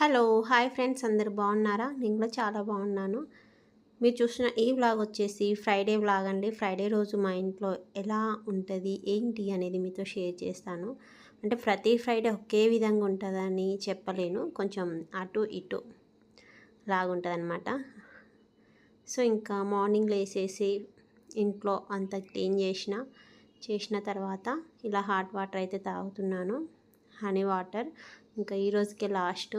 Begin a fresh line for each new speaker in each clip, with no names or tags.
Hello hi friends అందరు బాగున్నారా? నేను కూడా చాలా బాగున్నాను. మీరు చూసిన ఈ వ్లాగ్ వచ్చేసి ఫ్రైడే వ్లాగ్ అండి. ఫ్రైడే రోజు మా ఇంట్లో ఎలా ఉంటుంది ఏంటి అనేది మీతో షేర్ చేస్తాను. అంటే ప్రతి ఫ్రైడే ఒకే విధంగా ఉంటుందని చెప్పలేను. కొంచెం అటు ఇటు లాగుంటుంది అనమాట సో ఇంకా మార్నింగ్ లేసేసి ఇంట్లో అంత క్లీన్ చేసిన చేసిన తర్వాత ఇలా హాట్ వాటర్ అయితే తాగుతున్నాను. Honey water. ఇంకా ఈ రోజుకే లాస్ట్.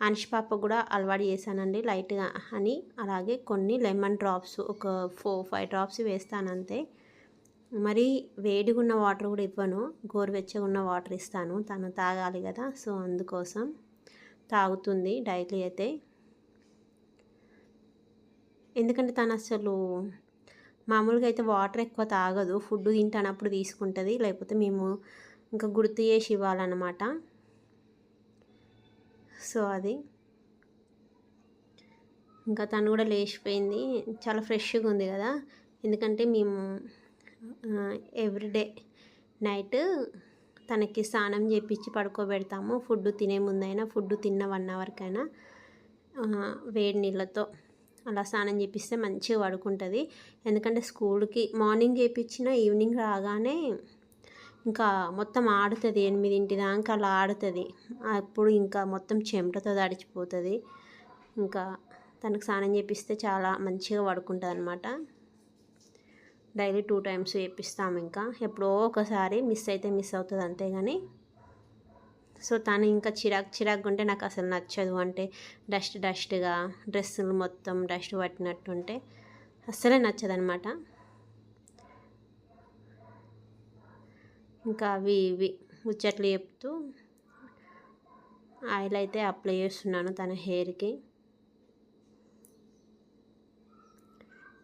అనిష్ పాప కూడా అలవాటు చేశానండి లైట్గా అని. అలాగే కొన్ని లెమన్ డ్రాప్స్ ఒక ఫోర్ ఫైవ్ డ్రాప్స్ వేస్తాను అంతే మరి వేడిగా ఉన్న వాటర్ కూడా ఇవ్వను. గోరువెచ్చగా ఉన్న వాటర్ ఇస్తాను. తను తాగాలి కదా సో అందుకోసం తాగుతుంది డైలీ అయితే. ఎందుకంటే తను అసలు మామూలుగా అయితే వాటర్ ఎక్కువ తాగదు. ఫుడ్ తింటానప్పుడు తీసుకుంటుంది. లేకపోతే మేము ఇంకా గుర్తు చేసి ఇవ్వాలన్నమాట. సో అది. ఇంకా తను కూడా లేచిపోయింది. చాలా ఫ్రెష్గా ఉంది కదా. ఎందుకంటే మేము ఎవ్రీడే నైట్ తనకి స్నానం చేపించి పడుకోబెడతాము. ఫుడ్ తినే ముందైనా ఫుడ్ తిన్న వన్ అవర్కైనా వేడి నీళ్ళతో అలా స్నానం చేపిస్తే మంచిగా పడుకుంటుంది. ఎందుకంటే స్కూల్కి మార్నింగ్ చేయించిన ఈవినింగ్ రాగానే ఇంకా మొత్తం ఆడుతుంది ఎనిమిదింటి దాకా అలా ఆడుతుంది. అప్పుడు ఇంకా మొత్తం చెమటతో తడిచిపోతుంది. ఇంకా తనకు స్నానం చేపిస్తే చాలా మంచిగా పడుకుంటుంది అనమాట డైలీ టూ టైమ్స్ చేపిస్తాము ఇంకా. ఎప్పుడో ఒకసారి మిస్ అయితే మిస్ అవుతుంది అంతేగాని. సో తను ఇంకా చిరాకు చిరాకు ఉంటే నాకు అసలు నచ్చదు. అంటే డస్ట్ డస్ట్గా డ్రెస్సులు మొత్తం డస్ట్ పట్టినట్టుంటే అస్సలే నచ్చదనమాట అనమాట ఇంకా అవి ఇవి ముచ్చట్లు చెప్తూ ఆయిల్ అయితే అప్లై చేస్తున్నాను తన హెయిర్కి.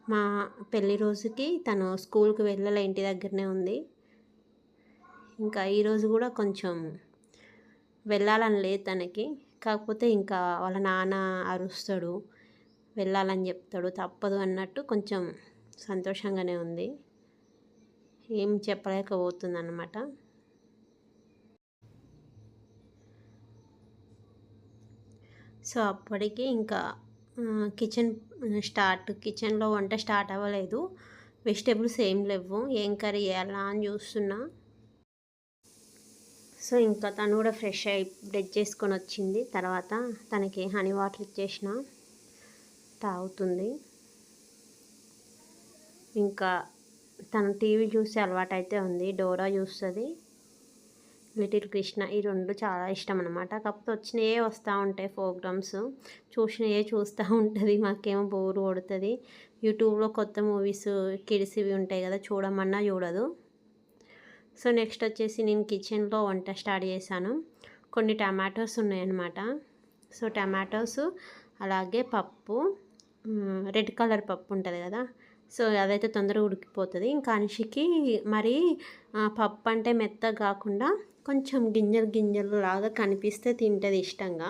మా పెళ్ళి రోజుకి తను స్కూల్కి వెళ్ళలే ఇంటి దగ్గరనే ఉంది. ఇంకా ఈరోజు కూడా కొంచెం వెళ్ళాలని లేదు తనకి. కాకపోతే ఇంకా వాళ్ళ నాన్న అరుస్తాడు వెళ్ళాలని చెప్తాడు తప్పదు అన్నట్టు కొంచెం సంతోషంగానే ఉంది. ఏం చెప్పలేకపోతుందన్నమాట సో అప్పటికి ఇంకా కిచెన్ స్టార్ట్ కిచెన్లో వంట స్టార్ట్ అవ్వలేదు. వెజిటేబుల్స్ ఏం లేవు. ఏం కర్రీ చేయాలా అని చూస్తున్నా. సో ఇంకా తను కూడా ఫ్రెష్ అయి బ్రెడ్ చేసుకొని వచ్చింది. తర్వాత తనకి హనీ వాటర్ ఇచ్చేసిన. తాగుతుంది. ఇంకా తను టీవీ చూసే అలవాటు అయితే ఉంది. డోరా చూస్తుంది. లిటిల్ కృష్ణ ఈ రెండు చాలా ఇష్టం అనమాట కాకపోతే వచ్చినవే వస్తూ ఉంటాయి ప్రోగ్రామ్స్. చూసినవే చూస్తూ ఉంటుంది. మాకేమో బోరు కొడుతుంది. యూట్యూబ్లో కొత్త మూవీస్ కిడ్స్ ఇవి ఉంటాయి కదా చూడమన్నా చూడదు. సో నెక్స్ట్ వచ్చేసి నేను కిచెన్లో వంట స్టార్ట్ చేశాను. కొన్ని టమాటోస్ ఉన్నాయన్నమాట. సో టమాటోస్ అలాగే పప్పు రెడ్ కలర్ పప్పు ఉంటుంది కదా సో అదైతే తొందరగా ఉడికిపోతుంది. ఇంకా అనిషికి మరి పప్పు అంటే మెత్తగా కాకుండా కొంచెం గింజలు గింజలు లాగా కనిపిస్తే తింటుంది ఇష్టంగా.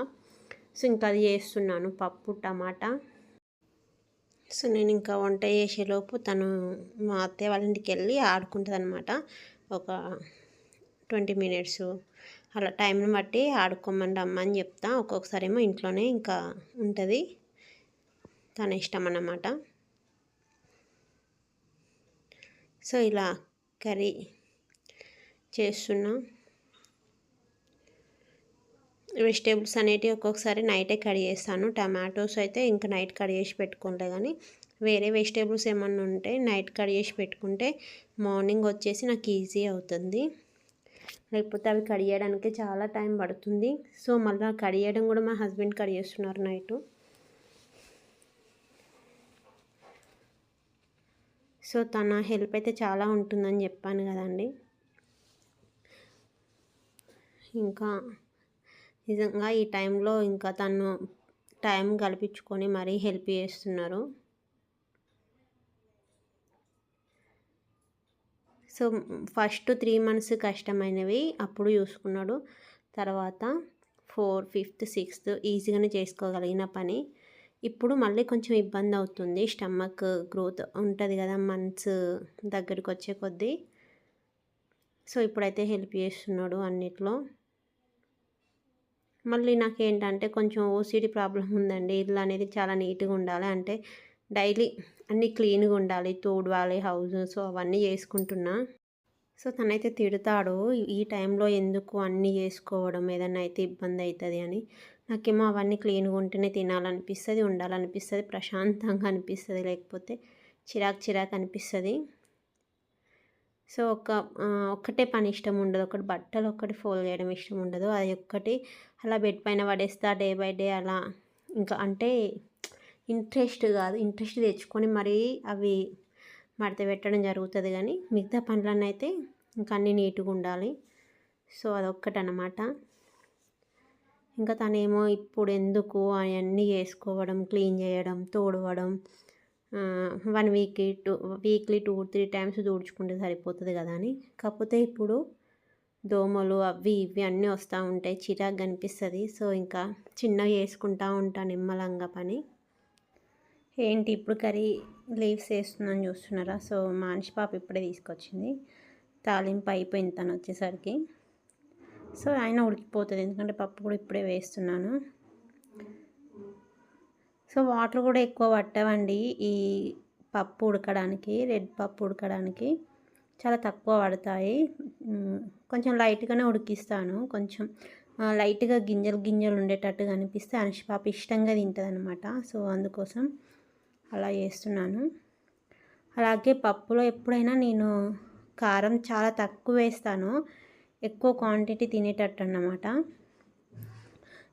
సో ఇంకా అది చేస్తున్నాను పప్పు టమాటా. సో నేను ఇంకా వంట చేసేలోపు తను మా అత్తయ్య వాళ్ళ ఇంటికి వెళ్ళి ఆడుకుంటుంది అనమాట ఒక ట్వంటీ మినిట్స్ అలా టైంని బట్టి ఆడుకోమని రమ్మని చెప్తా. ఒక్కొక్కసారి ఏమో ఇంట్లోనే ఇంకా ఉంటుంది. తన ఇష్టం అన్నమాట. సో ఇలా కర్రీ చేస్తున్నా. వెజిటేబుల్స్ అనేటివి ఒక్కొక్కసారి నైటే కట్ చేస్తాను. టమాటోస్ అయితే ఇంకా నైట్ కట్ చేసి పెట్టుకుంటే కానీ వేరే వెజిటేబుల్స్ ఏమన్నా ఉంటే నైట్ కట్ చేసి పెట్టుకుంటే మార్నింగ్ వచ్చేసి నాకు ఈజీ అవుతుంది. లేకపోతే అవి కడియడానికి చాలా టైం పడుతుంది. సో మళ్ళీ కడియడం కూడా మా హస్బెండ్ కడిగేస్తున్నారు నైటు. సో తన హెల్ప్ అయితే చాలా ఉంటుందని చెప్పాను కదండి. ఇంకా నిజంగా ఈ టైంలో ఇంకా తను టైం కల్పించుకొని మరీ హెల్ప్ చేస్తున్నారు. సో ఫస్ట్ త్రీ మంత్స్ కష్టమైనవి అప్పుడు చూసుకున్నాడు. తర్వాత ఫోర్ ఫిఫ్త్ సిక్స్త్ ఈజీగానే చేసుకోగలిగిన పని. ఇప్పుడు మళ్ళీ కొంచెం ఇబ్బంది అవుతుంది. స్టమక్ గ్రోత్ ఉంటుంది కదా మంత్స్ దగ్గరికి వచ్చే కొద్దీ. సో ఇప్పుడైతే హెల్ప్ చేస్తున్నాడు అన్నిట్లో. మళ్ళీ నాకేంటంటే కొంచెం ఓసిడి ప్రాబ్లం ఉందండి. ఇల్లు అనేది చాలా నీట్గా ఉండాలి. అంటే డైలీ అన్నీ క్లీన్గా ఉండాలి. తోడవాలి హౌస్ సో అవన్నీ చేసుకుంటున్నా. సో తనైతే తిడతాడు ఈ టైంలో ఎందుకు అన్నీ చేసుకోవడం ఏదన్నా అయితే ఇబ్బంది అవుతుంది అని. నాకేమో అవన్నీ క్లీన్గా ఉంటేనే తినాలనిపిస్తుంది ఉండాలనిపిస్తుంది ప్రశాంతంగా అనిపిస్తుంది లేకపోతే చిరాకు చిరాకు అనిపిస్తుంది. సో ఒక ఒక్కటే పని ఇష్టం ఉండదు. ఒకటి బట్టలు ఒక్కటి ఫోల్డ్ చేయడం ఇష్టం ఉండదు. అది ఒక్కటి అలా బెడ్ పైన పడేస్తా డే బై డే అలా. ఇంకా అంటే ఇంట్రెస్ట్ కాదు. ఇంట్రెస్ట్ తెచ్చుకొని మరీ అవి మడత పెట్టడం జరుగుతుంది కానీ మిగతా పనులన్నీ అయితే ఇంకా అన్నీ నీట్గా ఉండాలి. సో అదొక్కటి అనమాట ఇంకా తనేమో ఇప్పుడు ఎందుకు అవన్నీ చేసుకోవడం క్లీన్ చేయడం తోడవడం one week two weekly two three times తుడుచుకుంటే సరిపోతుంది కదా అని. కాకపోతే ఇప్పుడు దోమలు అవి ఇవి అన్నీ వస్తూ ఉంటాయి. చిరాకు కనిపిస్తుంది. సో ఇంకా చిన్నగా చేసుకుంటూ ఉంటాను నిమ్మలంగా పని. ఏంటి ఇప్పుడు కర్రీ లీవ్స్ వేస్తుందని చూస్తున్నారా? సో మానిషి పాప ఇప్పుడే తీసుకొచ్చింది. తాలింపు అయిపోయింది తను వచ్చేసరికి. సో ఆయన ఉడికిపోతుంది. ఎందుకంటే పప్పు కూడా ఇప్పుడే వేస్తున్నాను. సో వాటర్ కూడా ఎక్కువ పట్టవండి ఈ పప్పు ఉడకడానికి రెడ్ పప్పు ఉడకడానికి. చాలా తక్కువ పడతాయి. కొంచెం లైట్గానే ఉడికిస్తాను. కొంచెం లైట్గా గింజలు గింజలు ఉండేటట్టుగా అనిపిస్తే అనుష్ పాప ఇష్టంగా తింటుంది అనమాట సో అందుకోసం అలా చేస్తున్నాను. అలాగే పప్పులో ఎప్పుడైనా నేను కారం చాలా తక్కువ వేస్తాను. ఎక్కువ క్వాంటిటీ తినేటట్టు అన్నమాట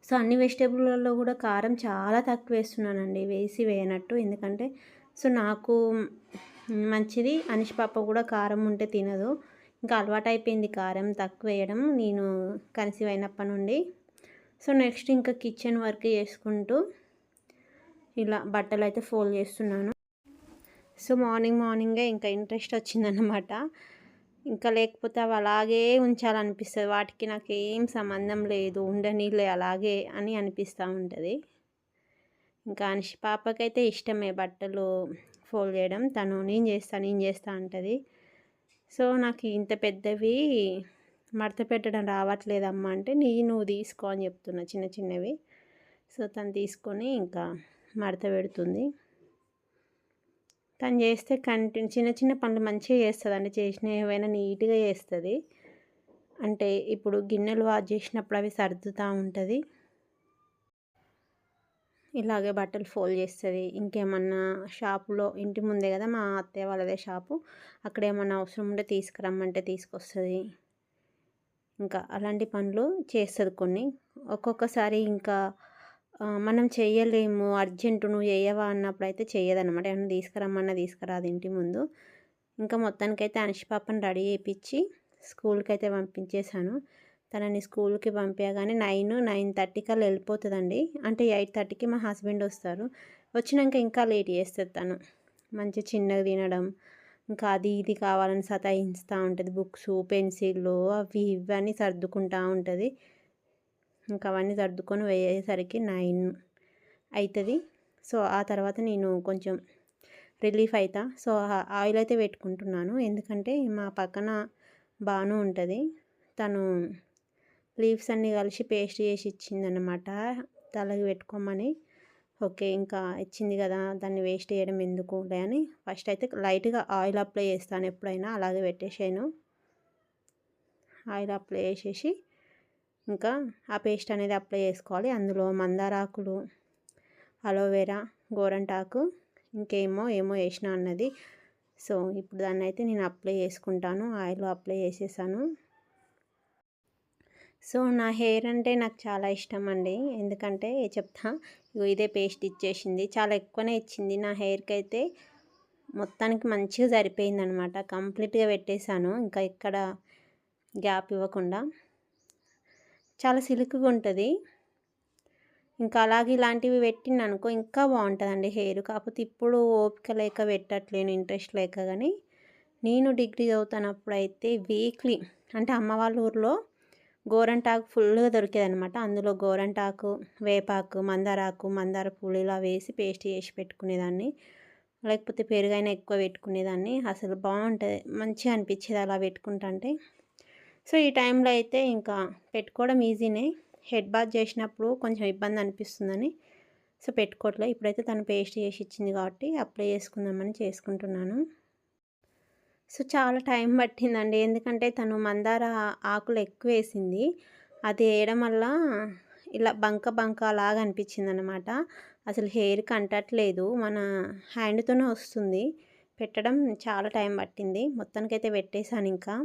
సో అన్ని వెజిటేబుల్లలో కూడా కారం చాలా తక్కువ వేస్తున్నానండి. వేసి వేయనట్టు. ఎందుకంటే సో నాకు మంచిది. అనిష్ పాప కూడా కారం ఉంటే తినదు. ఇంకా అలవాటు అయిపోయింది కారం తక్కువ వేయడం. నేను కన్సీవ్ అయినప్పటి నుండి. సో నెక్స్ట్ ఇంకా కిచెన్ వర్క్ చేసుకుంటూ ఇలా బట్టలు అయితే ఫోల్డ్ చేస్తున్నాను. సో మార్నింగ్ మార్నింగే ఇంకా ఇంట్రెస్ట్ వచ్చిందనమాట ఇంకా లేకపోతే అవి అలాగే ఉంచాలనిపిస్తుంది. వాటికి నాకు ఏం సంబంధం లేదు. ఉండనీలే అలాగే అని అనిపిస్తూ ఉంటుంది. ఇంకా అనిషి పాపకైతే ఇష్టమే బట్టలు ఫోల్డ్ చేయడం. తను నేను చేస్తా నేను చేస్తా అంటుంది. సో నాకు ఇంత పెద్దవి మడత పెట్టడం రావట్లేదమ్మా అంటే నీ నువ్వు తీసుకో అని చెప్తున్నా చిన్న చిన్నవి. సో తను తీసుకొని ఇంకా మడత పెడుతుంది. తను చేస్తే కంటి చిన్న చిన్న పనులు మంచిగా చేస్తుంది అంటే చేసిన ఏవైనా నీట్గా చేస్తుంది. అంటే ఇప్పుడు గిన్నెలు వాష్ చేసినప్పుడు అవి సర్దుతూ ఉంటుంది. ఇలాగే బట్టలు ఫోల్డ్ చేస్తుంది. ఇంకేమన్నా షాపులో ఇంటి ముందే కదా మా అత్తయ్య వాళ్ళదే షాపు. అక్కడ ఏమన్నా అవసరం ఉంటే తీసుకురమ్మంటే తీసుకొస్తుంది. ఇంకా అలాంటి పనులు చేస్తుంది కొన్ని. ఒక్కొక్కసారి ఇంకా మనం చేయలేము అర్జెంటు నువ్వు చేయవా అన్నప్పుడు అయితే చేయదనమాట ఏమన్నా తీసుకురమ్మన్నా తీసుకురాదు ఇంటి ముందు. ఇంకా మొత్తానికైతే అనుష్ పాపని రెడీ చేయించి స్కూల్కి అయితే పంపించేశాను. తనని స్కూల్కి పంపించగానే నైన్ నైన్ థర్టీకి అలా వెళ్ళిపోతుందండి. అంటే ఎయిట్ థర్టీకి మా హస్బెండ్ వస్తారు. వచ్చినాక ఇంకా లేట్ చేస్తుంది తను. మంచి చిన్నగా తినడం ఇంకా అది ఇది కావాలని సతాయిస్తూ ఉంటుంది. బుక్స్ పెన్సిళ్ళు అవి ఇవన్నీ సర్దుకుంటూ ఉంటుంది. ఇంకా అవన్నీ సర్దుకొని వేయేసరికి నైన్ అవుతుంది సో ఆ తర్వాత నేను కొంచెం రిలీఫ్ అవుతా సో ఆయిల్ అయితే పెట్టుకుంటున్నాను. ఎందుకంటే మా పక్కన బాను ఉంటుంది. తను లీవ్స్ అన్నీ కలిసి పేస్ట్ చేసి ఇచ్చిందనమాట తలకి పెట్టుకోమని. ఓకే ఇంకా ఇచ్చింది కదా దాన్ని వేస్ట్ చేయడం ఎందుకు అని. ఫస్ట్ అయితే లైట్గా ఆయిల్ అప్లై చేస్తాను ఎప్పుడైనా. అలాగే పెట్టేసాను ఆయిల్ అప్లై చేసేసి ఇంకా ఆ పేస్ట్ అనేది అప్లై చేసుకోవాలి. అందులో మందారాకులు అలోవెరా గోరంటాకు ఇంకేమో ఏమో వేసిన అన్నది. సో ఇప్పుడు దాన్ని అయితే నేను అప్లై చేసుకుంటాను. ఆయిల్ అప్లై చేసేసాను. సో నా హెయిర్ అంటే నాకు చాలా ఇష్టం అండి. ఎందుకంటే చెప్తా ఇదే పేస్ట్ ఇచ్చేసింది. చాలా ఎక్కువనే ఇచ్చింది. నా హెయిర్కి అయితే మొత్తానికి మంచిగా సరిపోయింది అనమాట కంప్లీట్గా పెట్టేశాను. ఇంకా ఇక్కడ గ్యాప్ ఇవ్వకుండా. చాలా సిల్క్గా ఉంటుంది. ఇంకా అలాగే ఇలాంటివి పెట్టిన అనుకో ఇంకా బాగుంటుందండి హెయిర్. కాకపోతే ఇప్పుడు ఓపిక లేక పెట్టట్లేను ఇంట్రెస్ట్ లేక కానీ నేను డిగ్రీ చదువుతున్నప్పుడు అయితే వీక్లీ అంటే అమ్మ వాళ్ళ ఊర్లో గోరంటాకు ఫుల్గా దొరికేదనమాట అందులో గోరంటాకు వేపాకు మందారాకు మందార పూలు ఇలా వేసి పేస్ట్ చేసి పెట్టుకునేదాన్ని. లేకపోతే పెరుగైనా ఎక్కువ పెట్టుకునేదాన్ని. అసలు బాగుంటుంది మంచిగా అనిపించేది అలా పెట్టుకుంటుంటే సో ఈ టైంలో అయితే ఇంకా పెట్టుకోవడం ఈజీనే. హెడ్ బాత్ చేసినప్పుడు కొంచెం ఇబ్బంది అనిపిస్తుందని. సో పెట్టుకోవట్లే. ఇప్పుడైతే తను పేస్ట్ చేసి ఇచ్చింది కాబట్టి అప్లై చేసుకుందామని చేసుకుంటున్నాను. సో చాలా టైం పట్టిందండి. ఎందుకంటే తను మందార ఆకులు ఎక్కువ వేసింది. అది వేయడం వల్ల ఇలా బంక బంక లాగా అనిపించింది అనమాట అసలు హెయిర్కి అంటట్లేదు మన హ్యాండ్తోనే వస్తుంది. పెట్టడం చాలా టైం పట్టింది. మొత్తానికైతే పెట్టేశాను ఇంకా.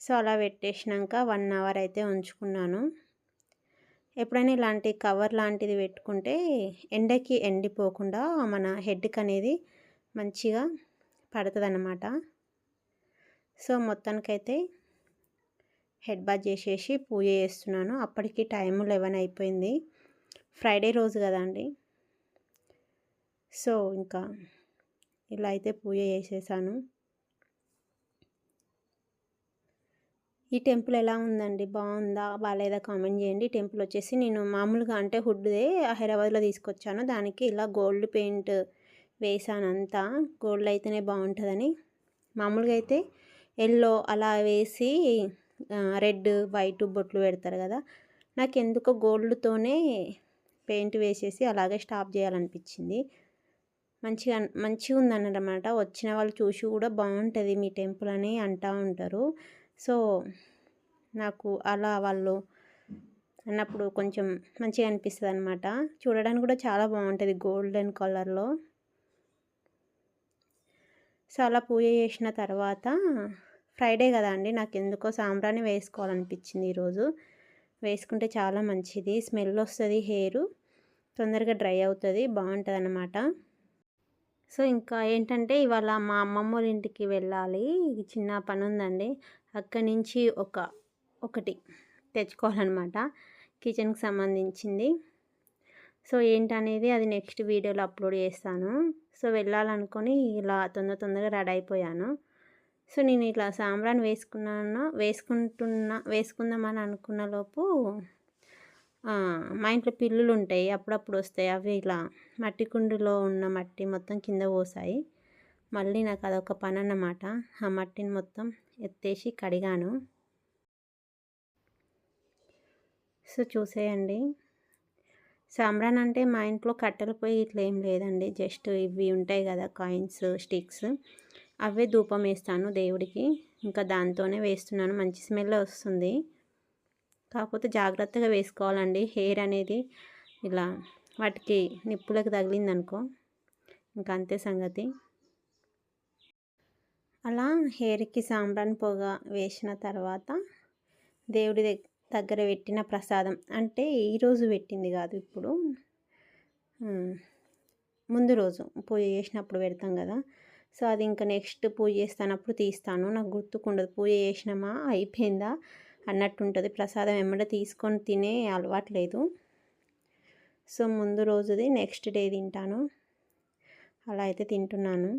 సో అలా పెట్టేసినాక వన్ అవర్ అయితే ఉంచుకున్నాను. ఎప్పుడైనా ఇలాంటి కవర్ లాంటిది పెట్టుకుంటే ఎండకి ఎండిపోకుండా మన హెడ్కి అనేది మంచిగా పడుతుంది అన్నమాట సో మొత్తానికైతే హెడ్ బాత్ చేసేసి పూజ చేస్తున్నాను. అప్పటికి టైం లెవెన్ అయిపోయింది. ఫ్రైడే రోజు కదా అండి. సో ఇంకా ఇలా అయితే పూజ చేసేసాను. ఈ టెంపుల్ ఎలా ఉందండి? బాగుందా? బాగాలేదా కామెంట్ చేయండి. టెంపుల్ వచ్చేసి నేను మామూలుగా అంటే హుడ్దే హైదరాబాద్లో తీసుకొచ్చాను. దానికి ఇలా గోల్డ్ పెయింట్ వేసాను అంతా గోల్డ్ అయితేనే బాగుంటుందని. మామూలుగా అయితే ఎల్లో అలా వేసి రెడ్ వైట్ బొట్లు పెడతారు కదా. నాకు ఎందుకో గోల్డ్తోనే పెయింట్ వేసేసి అలాగే స్టాప్ చేయాలనిపించింది. మంచిగా మంచిగా ఉందన్నమాట వచ్చిన వాళ్ళు చూసి కూడా బాగుంటుంది మీ టెంపుల్ అని అంటూ ఉంటారు. సో నాకు అలా వాళ్ళు అన్నప్పుడు కొంచెం మంచిగా అనిపిస్తుంది అనమాట చూడడానికి కూడా చాలా బాగుంటుంది గోల్డెన్ కలర్లో. సో అలా పూజ చేసిన తర్వాత ఫ్రైడే కదా అండి నాకు ఎందుకో సాంబ్రాని వేసుకోవాలనిపించింది ఈరోజు. వేసుకుంటే చాలా మంచిది స్మెల్ వస్తుంది హెయిర్ తొందరగా డ్రై అవుతుంది బాగుంటుంది అనమాట సో ఇంకా ఏంటంటే ఇవాళ మా అమ్మమ్మ వాళ్ళ ఇంటికి వెళ్ళాలి చిన్న పని ఉందండి అక్కడి నుంచి ఒక ఒకటి తెచ్చుకోవాలన్నమాట. కిచెన్కి సంబంధించింది. సో ఏంటనేది అది నెక్స్ట్ వీడియోలో అప్లోడ్ చేస్తాను. సో వెళ్ళాలనుకొని ఇలా తొందర తొందరగా రెడీ అయిపోయాను. సో నేను ఇట్లా సాంబ్రాన్ వేసుకున్నాను వేసుకుంటున్నా వేసుకుందామని అనుకున్న లోపు మా ఇంట్లో పిల్లులు ఉంటాయి. అప్పుడప్పుడు వస్తాయి. అవి ఇలా మట్టి కుండులో ఉన్న మట్టి మొత్తం కింద పోసాయి. మళ్ళీ నాకు అదొక పని అన్నమాట. ఆ మట్టిని మొత్తం ఎత్తేసి కడిగాను. సో చూసేయండి. సాంబ్రాన్ అంటే మా ఇంట్లో కట్టెలు పోయి ఇట్లా ఏం లేదండి. జస్ట్ ఇవి ఉంటాయి కదా కాయిన్స్ స్టిక్స్. అవే ధూపం వేస్తాను దేవుడికి. ఇంకా దాంతోనే వేస్తున్నాను. మంచి స్మెల్ వస్తుంది. కాకపోతే జాగ్రత్తగా వేసుకోవాలండి. హెయిర్ అనేది ఇలా వాటికి నిప్పులకు తగిలిందనుకో. ఇంకా అంతే సంగతి. అలా హెయిర్కి సాంబ్రాన్ పొగ వేసిన తర్వాత దేవుడి దగ్గర పెట్టిన ప్రసాదం. అంటే ఈరోజు పెట్టింది కాదు ఇప్పుడు. ముందు రోజు పూజ చేసినప్పుడు పెడతాం కదా. సో అది ఇంకా నెక్స్ట్ పూజ చేస్తానప్పుడు తీస్తాను. నాకు గుర్తుకుండదు. పూజ చేసినామా? అయిపోయిందా? అన్నట్టు ఉంటుంది ప్రసాదం ఎమ్మడ తీసుకొని తినే అలవాటు లేదు. సో ముందు రోజుది నెక్స్ట్ డే తింటాను. అలా అయితే తింటున్నాను.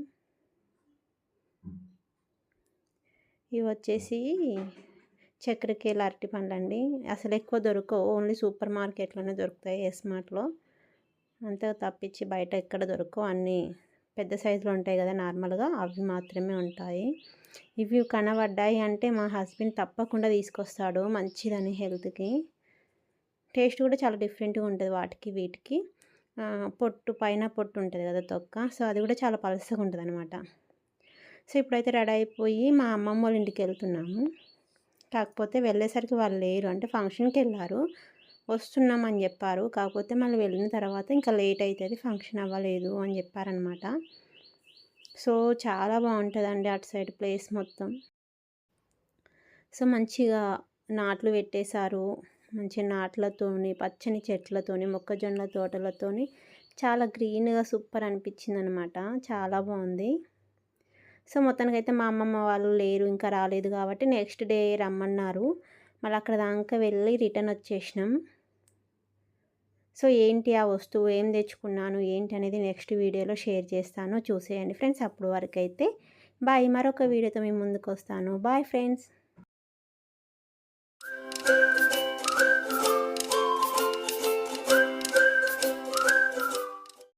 ఇవి వచ్చేసి చక్కెరకేళ అరటి పండ్లు అండి అసలు ఎక్కువ దొరకవు. ఓన్లీ సూపర్ మార్కెట్లోనే దొరుకుతాయి ఎస్మార్ట్లో అంతే తప్పించి బయట ఎక్కడ దొరకవు. అన్నీ పెద్ద సైజులో ఉంటాయి కదా నార్మల్గా. అవి మాత్రమే ఉంటాయి. ఇవి కనబడ్డాయి అంటే మా హస్బెండ్ తప్పకుండా తీసుకొస్తాడు మంచిదని హెల్త్కి. టేస్ట్ కూడా చాలా డిఫరెంట్గా ఉంటుంది వాటికి వీటికి. పొట్టు పైన పొట్టు ఉంటుంది కదా తొక్క. సో అది కూడా చాలా పలసగా ఉంటుంది అనమాట సో ఇప్పుడైతే రెడీ అయిపోయి మా అమ్మమ్మ వాళ్ళ ఇంటికి వెళ్తున్నాము. కాకపోతే వెళ్ళేసరికి వాళ్ళు లేరు. అంటే ఫంక్షన్కి వెళ్ళారు. వస్తున్నామని చెప్పారు. కాకపోతే మళ్ళీ వెళ్ళిన తర్వాత ఇంకా లేట్ అవుతుంది ఫంక్షన్ అవ్వలేదు అని చెప్పారనమాట. సో చాలా బాగుంటుందండి అటు సైడ్ ప్లేస్ మొత్తం. సో మంచిగా నాట్లు పెట్టేశారు. మంచి నాట్లతోని పచ్చని చెట్లతోని మొక్కజొన్న తోటలతోని చాలా గ్రీన్గా సూపర్ అనిపించింది అనమాట చాలా బాగుంది. సో మొత్తానికైతే మా అమ్మమ్మ వాళ్ళు లేరు ఇంకా రాలేదు కాబట్టి నెక్స్ట్ డే రమ్మన్నారు. మళ్ళీ అక్కడ దాకా వెళ్ళి రిటర్న్ వచ్చేసినాం. సో ఏంటి ఆ వస్తువు? ఏం తెచ్చుకున్నాను? ఏంటి అనేది నెక్స్ట్ వీడియోలో షేర్ చేస్తాను. చూసేయండి ఫ్రెండ్స్ అప్పుడు వరకు అయితే బాయ్ మరొక వీడియోతో మేము ముందుకు వస్తాను. Bye friends.